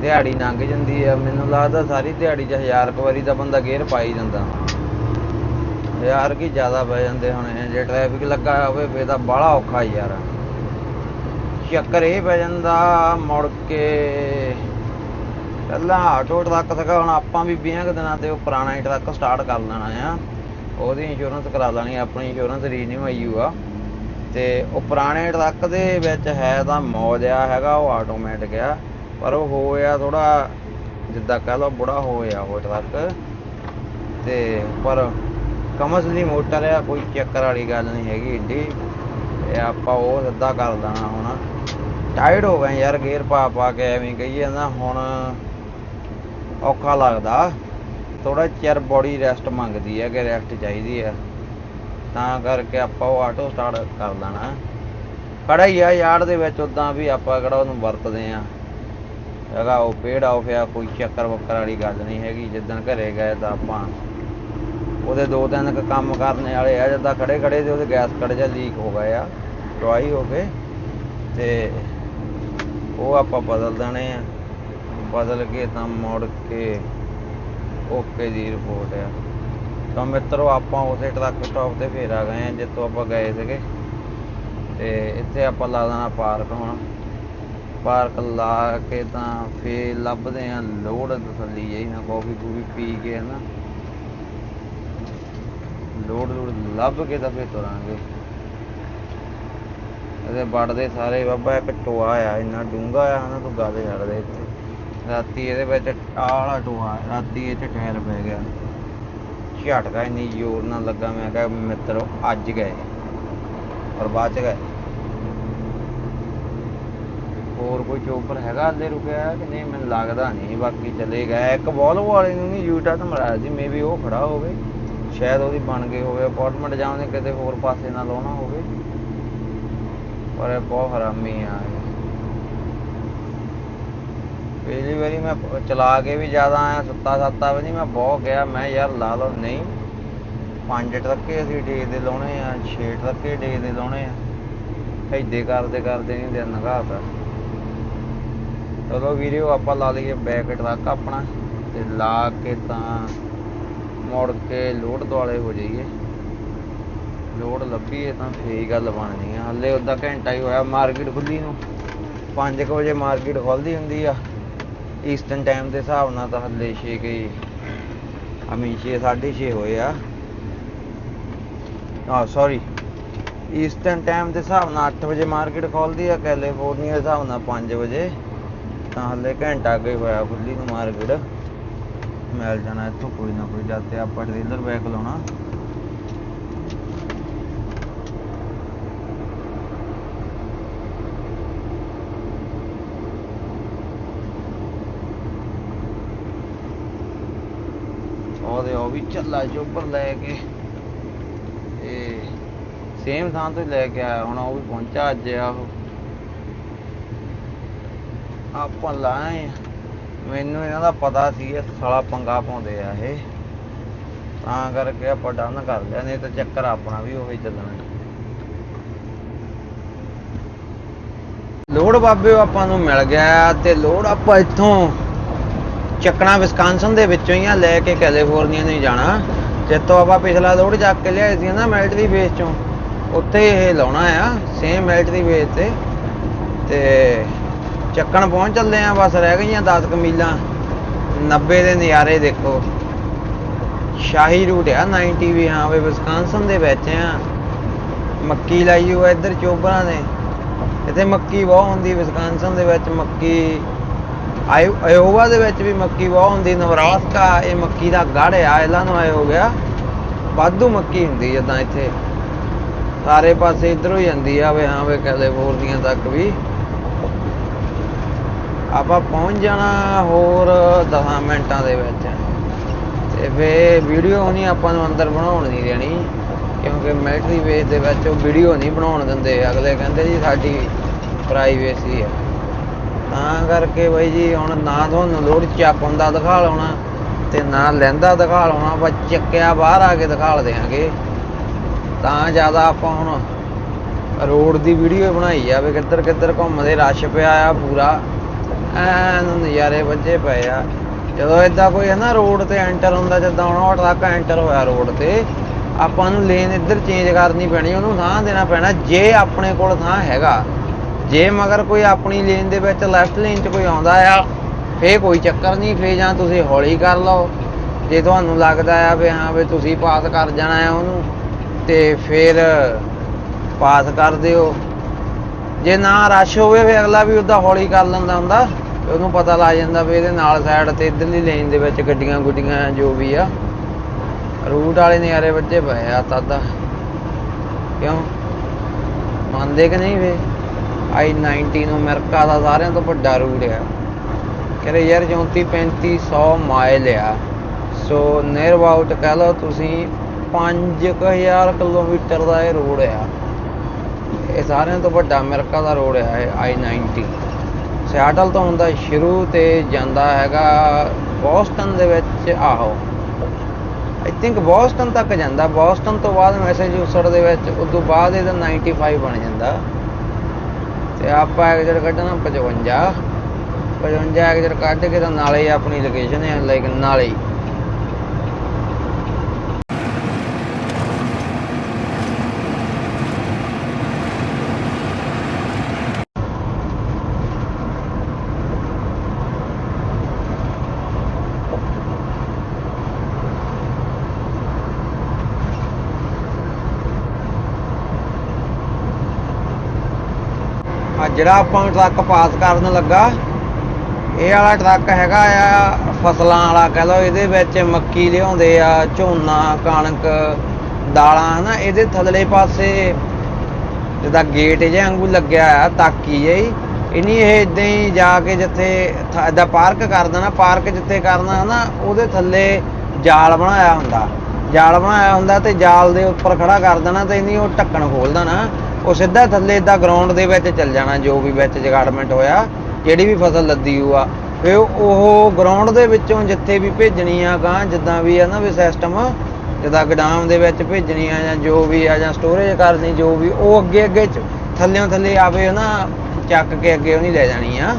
ਦਿਹਾੜੀ ਲੰਘ ਜਾਂਦੀ ਆ, ਮੈਨੂੰ ਲੱਗਦਾ ਸਾਰੀ ਦਿਹਾੜੀ 'ਚ ਹਜ਼ਾਰ ਕੁ ਵਾਰੀ ਤਾਂ ਬੰਦਾ ਗੇਅਰ ਪਾਈ ਜਾਂਦਾ। ਹਜ਼ਾਰ ਕੀ ਜ਼ਿਆਦਾ ਪੈ ਜਾਂਦੇ ਹੁਣ ਜੇ ਟ੍ਰੈਫਿਕ ਲੱਗਾ ਹੋਵੇ ਫੇਰ ਤਾਂ ਬਾਹਲਾ ਔਖਾ ਯਾਰ। ਚੱਕਰ ਇਹ ਪੈ ਜਾਂਦਾ, ਮੁੜ ਕੇ ਪਹਿਲਾਂ ਆਟੋ ਟਰੱਕ ਸੀਗਾ, ਹੁਣ ਆਪਾਂ ਵੀ 20 ਕੁ ਦਿਨਾਂ ਤੇ ਉਹ ਪੁਰਾਣਾ ਹੀ ਟਰੱਕ ਸਟਾਰਟ ਕਰ ਲੈਣਾ ਆ। ਉਹਦੀ ਇੰਸ਼ੋਰੈਂਸ ਕਰਾ ਲੈਣੀ ਆਪਣੀ ਇੰਸ਼ੋਰੈਂਸ ਰੀਨਿਊ ਆਈ ਆ। ਤੇ ਉਹ ਪੁਰਾਣੇ ਟਰੱਕ ਦੇ ਵਿੱਚ ਹੈ ਤਾਂ ਮੌਜ ਆ, ਹੈਗਾ ਉਹ ਆਟੋਮੈਟਿਕ ਆ, ਪਰ ਉਹ ਹੋਇਆ ਥੋੜਾ ਜਿੱਦਾਂ ਕਹ ਲਓ ਬੁੜਾ ਹੋਇਆ ਉਹ ਟਰੱਕ। ਤੇ ਪਰ ਕਮਸ ਦੀ ਮੋਟਰ ਆ, ਕੋਈ ਚੱਕਰ ਵਾਲੀ ਗੱਲ ਨਹੀਂ ਹੈਗੀ ਏਡੀ। ਤੇ ਆਪਾਂ ਉਹ ਸਿੱਧਾ ਕਰ ਦੇਣਾ ਹੁਣ। ਟਾਇਰਡ ਹੋ ਗਏ ਯਾਰ ਗੇਅਰ ਪਾ ਪਾ ਕੇ ਐਵੇਂ ਕਹੀਏ ਨਾ ਹੁਣ ਔਖਾ ਲੱਗਦਾ। ਥੋੜਾ ਚਿਰ ਬੋਡੀ ਰੈਸਟ ਮੰਗਦੀ ਹੈ ਕਿ ਰੈਸਟ ਚਾਹੀਦੀ ਹੈ ਤਾਂ ਕਰਕੇ ਆਪਾਂ ਉਹ ਆਟੋ ਸਟਾਰਟ ਕਰ ਲੈਣਾ। ਖੜਾ ਹੀ ਆ ਯਾਰ ਦੇ ਵਿੱਚ ਉਦਾਂ ਵੀ ਆਪਾਂ ਕਿਹੜਾ ਉਹਨੂੰ ਵਰਤਦੇ ਆ। ਹੈਗਾ, ਉਹ ਪੇੜ ਆਫ ਆ ਕੋਈ ਚੱਕਰ ਵੱਕਰ ਵਾਲੀ ਗੱਲ ਨਹੀਂ ਹੈਗੀ। ਜਿੱਦਣ ਘਰੇ ਗਏ ਤਾਂ ਆਪਾਂ ਉਹਦੇ ਦੋ ਤਿੰਨ ਕੁ ਕੰਮ ਕਰਨੇ ਵਾਲੇ ਆ। ਜਿੱਦਾਂ ਖੜੇ ਖੜੇ ਤੇ ਉਹਦੇ ਗੈਸ ਕੱਢ ਜਾ ਲੀਕ ਹੋ ਗਏ ਆ ਟਵਾਈ ਹੋ ਗਏ। ਤੇ ਉਹ ਆਪਾਂ ਬਦਲ ਦੇਣੇ ਆ। ਬਦਲ ਕੇ ਤਾਂ ਮੁੜ ਕੇ ਓਕੇ ਦੀ ਰਿਪੋਰਟ ਆ। ਤਾਂ ਮਿੱਤਰੋ, ਆਪਾਂ ਉਸੇ ਟਰੱਕ ਸਟਾਪ ਤੇ ਫੇਰ ਆ ਗਏ ਆ, ਜਿੱਥੋਂ ਆਪਾਂ ਗਏ ਸੀਗੇ। ਤੇ ਇੱਥੇ ਆਪਾਂ ਲਾ ਦੇਣਾ ਪਾਰਕ ਹੁਣ। ਪਾਰਕ ਲਾ ਕੇ ਤਾਂ ਫੇਰ ਲੱਭਦੇ ਆ, ਲੋੜ ਤਸੱਲੀ ਜਿਹੀ ਨਾ ਕਾਫੀ ਕੂਫੀ ਪੀ ਕੇ ਹਨਾ। ਲੋੜ ਲੋੜ ਲੱਭ ਕੇ ਤਾਂ ਫੇਰ ਤੁਰਾਂਗੇ। ਇਹਦੇ ਵੜਦੇ ਸਾਰੇ, ਬਾਬਾ ਇੱਕ ਟੋਆ ਆ ਇੰਨਾ ਡੂੰਘਾ ਆ ਹਨਾ, ਤੂੰ ਗੱਲ ਛੱਡ ਇੱਥੇ। ਰਾਤੀ ਇਹਦੇ ਵਿੱਚ ਆਲਾ ਟੋਆ, ਰਾਤੀ ਇਹ ਟਾਇਰ ਪੈ ਗਿਆ। ਝਟਕਾ ਇੰਨੀ ਜ਼ੋਰ ਨਾਲ ਲੱਗਾ, ਮੈਂ ਕਿਹਾ ਮਿੱਤਰੋ, ਅੱਜ ਗਏ। ਔਰ ਬਾਅਦ ਚ ਗਏ। ਹੋਰ ਕੋਈ ਚੋਪਰ ਹੈਗਾ ਅੱਲੇ ਰੁਕਿਆ ਕਿ ਨਹੀਂ, ਮੈਨੂੰ ਲੱਗਦਾ ਨਹੀਂ। ਬਾਕੀ ਚਲੇ ਗਏ। ਇੱਕ ਵੋਲਵੋ ਵਾਲੇ ਨੂੰ ਨਹੀਂ ਯੂ ਟਰਨ ਮਰਾਇਆ ਸੀ ਮੇਬੀ ਉਹ ਖੜਾ ਹੋਵੇ। ਸ਼ਾਇਦ ਉਹਦੀ ਬਣ ਗਈ ਹੋਵੇ ਅਪਾਰਟਮੈਂਟ ਜਾਉਂਦੇ ਕਿਤੇ ਹੋਰ ਪਾਸੇ ਨਾ ਲਾਉਣਾ ਹੋਵੇ। ਪਰ ਇਹ ਬਹੁਤ ਹਰਾਮੀ ਆ ਇਹ। ਪਹਿਲੀ ਵਾਰੀ ਮੈਂ ਚਲਾ ਕੇ ਵੀ ਜ਼ਿਆਦਾ ਆਇਆ ਸੁੱਤਾ ਸੱਤਾ ਵੀ ਨਹੀਂ ਮੈਂ ਬਹੁਤ ਗਿਆ ਮੈਂ ਯਾਰ ਲਾ ਲਓ ਨਹੀਂ ਪੰਜ ਟਰੱਕੇ ਅਸੀਂ ਡੇ ਦੇ ਲਾਉਣੇ ਆ ਛੇ ਟਰੱਕੇ ਡੇ ਦੇ ਲਾਉਣੇ ਆ ਏਦੇ ਕਰਦੇ ਕਰਦੇ ਨਹੀਂ ਦਿਨ ਲੰਘਾਤਾ ਚਲੋ ਵੀਡੀਓ ਆਪਾਂ ਲਾ ਲਈਏ ਬੈਕ ਟਰੱਕ ਆਪਣਾ ਤੇ ਲਾ ਕੇ ਤਾਂ ਮੁੜ ਕੇ ਲੋਡ ਦੁਆਲੇ ਹੋ ਜਾਈਏ ਲੋਡ ਲੱਭੀਏ ਤਾਂ ਫੇਰ ਗੱਲ ਬਣਨੀ ਹੱਲੇ ਉਦਾਂ ਘੰਟਾ ਹੀ ਹੋਇਆ ਮਾਰਕੀਟ ਖੁੱਲੀ ਨੂੰ। 5 ਵਜੇ ਮਾਰਕੀਟ ਖੁੱਲਦੀ ਹੁੰਦੀ ਆ। ਈਸਟਰਨ ਟਾਈਮ ਦੇ ਹਿਸਾਬ ਨਾਲ ਤਾਂ ਹੱਲੇ 6 ਗਈ ਅਮੀ 6 6:30 ਹੋਏ ਆ। ਆ ਸੌਰੀ ਈਸਟਰਨ ਟਾਈਮ ਦੇ ਹਿਸਾਬ ਨਾਲ 8 ਵਜੇ ਮਾਰਕੀਟ ਖੁੱਲਦੀ ਆ ਕੈਲੀਫੋਰਨੀਆ ਦੇ ਹਿਸਾਬ ਨਾਲ 5 ਵਜੇ। ਤਾਂ ਹੱਲੇ ਘੰਟਾ ਅੱਗੇ ਹੋਇਆ ਖੁੱਲੀ ਨੂੰ ਮਾਰਕੀਟ। ਮਿਲ ਜਾਣਾ ਇੱਥੋਂ, ਕੋਈ ਨਾ ਕੋਈ ਜਦ ਤੇ ਆਪਾਂ ਟ੍ਰੇਲਰ ਬੈਕ ਲਾਉਣਾ। ਉਹਦੇ ਉਹ ਵੀ ਚੱਲਾ ਚੋਪਰ ਲੈ ਕੇ। ਤੇ ਸੇਮ ਥਾਂ ਤੋਂ ਲੈ ਕੇ ਆਇਆ, ਹੁਣ ਉਹ ਵੀ ਪਹੁੰਚਾ ਅੱਜ ਆ ਉਹ। ਆਪਾਂ ਲਾਏ ਮੈਨੂੰ ਇਹਨਾਂ ਦਾ ਪਤਾ ਸੀ, ਇਹ ਸਾਲਾ ਪੰਗਾ ਪਾਉਂਦੇ ਆ ਇਹ। ਤਾਂ ਕਰਕੇ ਆਪਾਂ ਡਨ ਕਰ ਲਿਆ, ਨਹੀਂ ਤਾਂ ਚੱਕਰ ਆਪਣਾ ਵੀ ਉਹੀ ਚੱਲਣਾ। ਲੋੜ ਬਾਬੇ, ਆਪਾਂ ਨੂੰ ਮਿਲ ਗਿਆ ਤੇ ਲੋੜ ਆਪਾਂ ਇੱਥੋਂ ਚੱਕਣਾ ਵਿਸਕਾਂਸਨ ਦੇ ਵਿੱਚੋਂ ਹੀ ਆ, ਲੈ ਕੇ ਕੈਲੀਫੋਰਨੀਆ ਨੂੰ ਜਾਣਾ। ਜਿੱਥੋਂ ਆਪਾਂ ਪਿਛਲਾ ਲੋਡ ਚੱਕ ਕੇ ਲਿਆਏ ਸੀ ਨਾ ਮਿਲਟਰੀ ਬੇਸ ਚੋਂ। ਉੱਥੇ ਇਹ ਲਾਉਣਾ ਆ ਸੇਮ ਮਿਲਟਰੀ ਬੇਸ ਤੇ। ਤੇ ਚੱਕਣ ਪਹੁੰਚ ਚੱਲੇ ਆ, ਬਸ ਰਹਿ ਗਈਆਂ 10 ਕੁ ਮੀਲਾਂ। 90 ਦੇ ਨਜ਼ਾਰੇ ਦੇਖੋ। ਸ਼ਾਹੀ ਰੂਟ ਆ 90 ਵੀ, ਹਾਂ ਵੇ ਵਿਸਕਾਂਸਨ ਦੇ ਵਿੱਚ ਆ। ਮੱਕੀ ਲਾਈ ਹੋਈ ਇੱਧਰ ਚੋਬਰਾਂ ਨੇ। ਇੱਥੇ ਮੱਕੀ ਬਹੁਤ ਹੁੰਦੀ ਵਿਸਕਾਂਸਨ ਦੇ ਵਿੱਚ ਮੱਕੀ ਆਇਓਵਾ ਦੇ ਵਿੱਚ ਵੀ ਮੱਕੀ ਬਹੁਤ ਹੁੰਦੀ ਨਵਰਾਸਕਾ ਇਹ ਮੱਕੀ ਦਾ ਗੜ ਆ, ਇਹਨਾਂ ਨੂੰ ਆਏ ਹੋ ਗਿਆ। ਵਾਧੂ ਮੱਕੀ ਹੁੰਦੀ ਜਦਾਂ ਇੱਥੇ। ਸਾਰੇ ਪਾਸੇ ਇਧਰੋਂ ਹੀ ਜਾਂਦੀ ਆ, ਵੇ ਹਾਂ, ਵੇ ਕੈਲੀਫੋਰਨੀਆ ਤੱਕ ਵੀ। ਆਪਾਂ ਪਹੁੰਚ ਜਾਣਾ ਹੋਰ 10 ਮਿੰਟਾਂ ਦੇ ਵਿੱਚ। ਤੇ ਫੇ ਵੀਡੀਓ ਨਹੀਂ ਆਪਾਂ ਨੂੰ ਅੰਦਰ ਬਣਾਉਣ ਨਹੀਂ ਦੇਣੀ, ਕਿਉਂਕਿ ਮਿਲਟਰੀ ਵੇਸ ਦੇ ਵਿੱਚ ਉਹ ਵੀਡੀਓ ਨਹੀਂ ਬਣਾਉਣ ਦਿੰਦੇ। ਅਗਲੇ ਕਹਿੰਦੇ ਜੀ ਸਾਡੀ ਪ੍ਰਾਈਵੇਸੀ ਹੈ ਤਾਂ ਕਰਕੇ ਬਾਈ ਜੀ, ਹੁਣ ਨਾ ਤੁਹਾਨੂੰ ਲੋੜ ਚੱਕ ਹੁੰਦਾ ਦਿਖਾ ਲਾਉਣਾ ਤੇ ਨਾ ਲੈਂਦਾ ਦਿਖਾ ਲਾਉਣਾ ਬਸ ਚੱਕਿਆ ਬਾਹਰ ਆ ਕੇ ਦਿਖਾ ਦਿਆਂਗੇ ਤਾਂ ਜ਼ਿਆਦਾ ਆਪਾਂ ਹੁਣ ਰੋਡ ਦੀ ਵੀਡੀਓ ਬਣਾਈ ਜਾਵੇ ਕਿੱਧਰ ਕਿੱਧਰ ਘੁੰਮਦੇ, ਰਸ਼ ਪਿਆ ਆ ਪੂਰਾ। ਐਨ ਨਜ਼ਾਰੇ ਵੱਜੇ ਪਏ ਆ। ਜਦੋਂ ਇਦਾਂ ਕੋਈ ਹੈ ਨਾ ਰੋਡ ਤੇ ਐਂਟਰ ਹੁੰਦਾ, ਜਿੱਦਾਂ ਹੁਣ ਉਹ ਟਰੱਕ ਐਂਟਰ ਹੋਇਆ ਰੋਡ ਤੇ, ਆਪਾਂ ਨੂੰ ਲੇਨ ਇੱਧਰ ਚੇਂਜ ਕਰਨੀ ਪੈਣੀ, ਉਹਨੂੰ ਥਾਂ ਦੇਣਾ ਪੈਣਾ, ਜੇ ਆਪਣੇ ਕੋਲ ਥਾਂ ਹੈਗਾ। ਜੇ ਮਗਰ ਕੋਈ ਆਪਣੀ ਲੇਨ ਦੇ ਵਿੱਚ ਲੈਫਟ ਲੇਨ 'ਚ ਕੋਈ ਆਉਂਦਾ ਆ ਫੇ ਕੋਈ ਚੱਕਰ ਨਹੀਂ ਫੇ ਜਾਂ ਤੁਸੀਂ ਹੌਲੀ ਕਰ ਲਓ। ਜੇ ਤੁਹਾਨੂੰ ਲੱਗਦਾ ਆ ਵੀ ਹਾਂ ਵੀ ਤੁਸੀਂ ਪਾਸ ਕਰ ਜਾਣਾ ਆ ਉਹਨੂੰ, ਤੇ ਫਿਰ ਪਾਸ ਕਰ ਦਿਓ। ਜੇ ਨਾ ਰਸ਼ ਹੋਵੇ ਫੇ ਅਗਲਾ ਵੀ ਉਹਦਾ ਹੌਲੀ ਕਰ ਲੈਂਦਾ ਹੁੰਦਾ ਉਹਨੂੰ ਪਤਾ ਲੱਗ ਜਾਂਦਾ ਵੀ ਇਹਦੇ ਨਾਲ ਸਾਈਡ ਤੇ ਇਧਰਲੀ ਲੇਨ ਦੇ ਵਿੱਚ ਗੱਡੀਆਂ ਗੁੱਡੀਆਂ ਜੋ ਵੀ ਆ ਰੂਟ ਵਾਲੇ ਨਿਆਰੇ ਵੱਜੇ ਪਏ ਆ ਤਦ। ਕਿਉਂ? ਮੰਨਦੇ ਕਿ ਨਹੀਂ ਵੇ ਆਈ 90 ਨੂੰ ਅਮਰੀਕਾ ਦਾ ਸਾਰਿਆਂ ਤੋਂ ਵੱਡਾ ਰੂਟ ਆ। ਕਹਿੰਦੇ, ਯਾਰ 34 3500 ਮਾਈਲ ਆ। ਸੋ ਨੀਅਰ ਅਬਾਊਟ ਕਹਿ ਲਓ ਤੁਸੀਂ 5000 ਕਿਲੋਮੀਟਰ ਦਾ ਇਹ ਰੋਡ ਆ। ਇਹ ਸਾਰਿਆਂ ਤੋਂ ਵੱਡਾ ਅਮਰੀਕਾ ਦਾ ਰੋਡ ਆ, ਇਹ ਆਈ 90 ਸਿਆਟਲ ਤੋਂ ਹੁੰਦਾ ਸ਼ੁਰੂ ਤੇ ਜਾਂਦਾ ਹੈਗਾ ਬੋਸਟਨ ਦੇ ਵਿੱਚ, ਆਹੋ। ਆਈ ਥਿੰਕ ਬੋਸਟਨ ਤੱਕ ਜਾਂਦਾ। ਬੋਸਟਨ ਤੋਂ ਬਾਅਦ ਮੈਸੇਜੂਸਟ ਦੇ ਵਿੱਚ ਉਸ ਤੋਂ ਬਾਅਦ ਇਹਦਾ 95 ਬਣ ਜਾਂਦਾ। ਤੇ ਆਪਾਂ ਐਗਜ਼ਿਟ ਕੱਢਣਾ 55 55 ਐਗਜ਼ਿਟ ਕੱਢ ਕੇ ਤਾਂ ਨਾਲੇ ਆਪਣੀ ਲੋਕੇਸ਼ਨ ਹੈ ਲਾਈਕ ਨਾਲੇ। ਜਿਹੜਾ ਆਪਾਂ ਟਰੱਕ ਪਾਸ ਕਰਨ ਲੱਗਾ, ਇਹ ਵਾਲਾ ਟਰੱਕ ਹੈਗਾ ਆ ਫਸਲਾਂ ਵਾਲਾ, ਕਹ ਲਓ ਇਹਦੇ ਵਿੱਚ ਮੱਕੀ ਲਿਆਉਂਦੇ ਆ, ਝੋਨਾ, ਕਣਕ, ਦਾਲਾਂ, ਹਨਾ, ਇਹਦੇ ਥੱਲੇ ਪਾਸੇ ਜਿੱਦਾਂ ਗੇਟ ਜਿਹਾ ਵਾਂਗੂ ਲੱਗਿਆ ਆ, ਤਾਕੀ ਜਿਹੀ, ਇਨੀ ਇਹ ਇਦਾਂ ਹੀ ਜਾ ਕੇ ਜਿੱਥੇ ਇਦਾਂ ਪਾਰਕ ਕਰ ਦੇਣਾ, ਪਾਰਕ ਜਿੱਥੇ ਕਰਨਾ, ਹਨਾ, ਉਹਦੇ ਥੱਲੇ ਜਾਲ ਬਣਾਇਆ ਹੁੰਦਾ। ਜਾਲ ਬਣਾਇਆ ਹੁੰਦਾ ਤੇ ਜਾਲ ਦੇ ਉੱਪਰ ਖੜਾ ਕਰ ਦੇਣਾ ਤੇ ਇਨੀ ਉਹ ਢੱਕਣ ਖੋਲ ਦੇਣਾ। ਉਹ ਸਿੱਧਾ ਥੱਲੇ ਇਦਾਂ ਗਰਾਊਂਡ ਦੇ ਵਿੱਚ ਚੱਲ ਜਾਣਾ, ਜੋ ਵੀ ਵਿੱਚ ਜਗਾੜਮੈਂਟ ਹੋਇਆ, ਜਿਹੜੀ ਵੀ ਫਸਲ ਲੱਦੀ ਹੋਊ ਆ। ਫਿਰ ਉਹ ਗਰਾਊਂਡ ਦੇ ਵਿੱਚੋਂ ਜਿੱਥੇ ਵੀ ਭੇਜਣੀ ਆ ਗਾਂ ਜਿੱਦਾਂ ਵੀ ਆ ਨਾ ਵੀ ਸਿਸਟਮ ਜਿੱਦਾਂ ਗਦਾਮ ਦੇ ਵਿੱਚ ਭੇਜਣੀ ਆ ਜਾਂ ਜੋ ਵੀ ਆ ਜਾਂ ਸਟੋਰੇਜ ਕਰਨੀ ਜੋ ਵੀ, ਉਹ ਅੱਗੇ ਅੱਗੇ ਚ- ਥੱਲਿਓਂ ਥੱਲੇ ਆਵੇ ਨਾ, ਚੱਕ ਕੇ ਅੱਗੇ ਉਹਨੀ ਲੈ ਜਾਣੀ ਆ।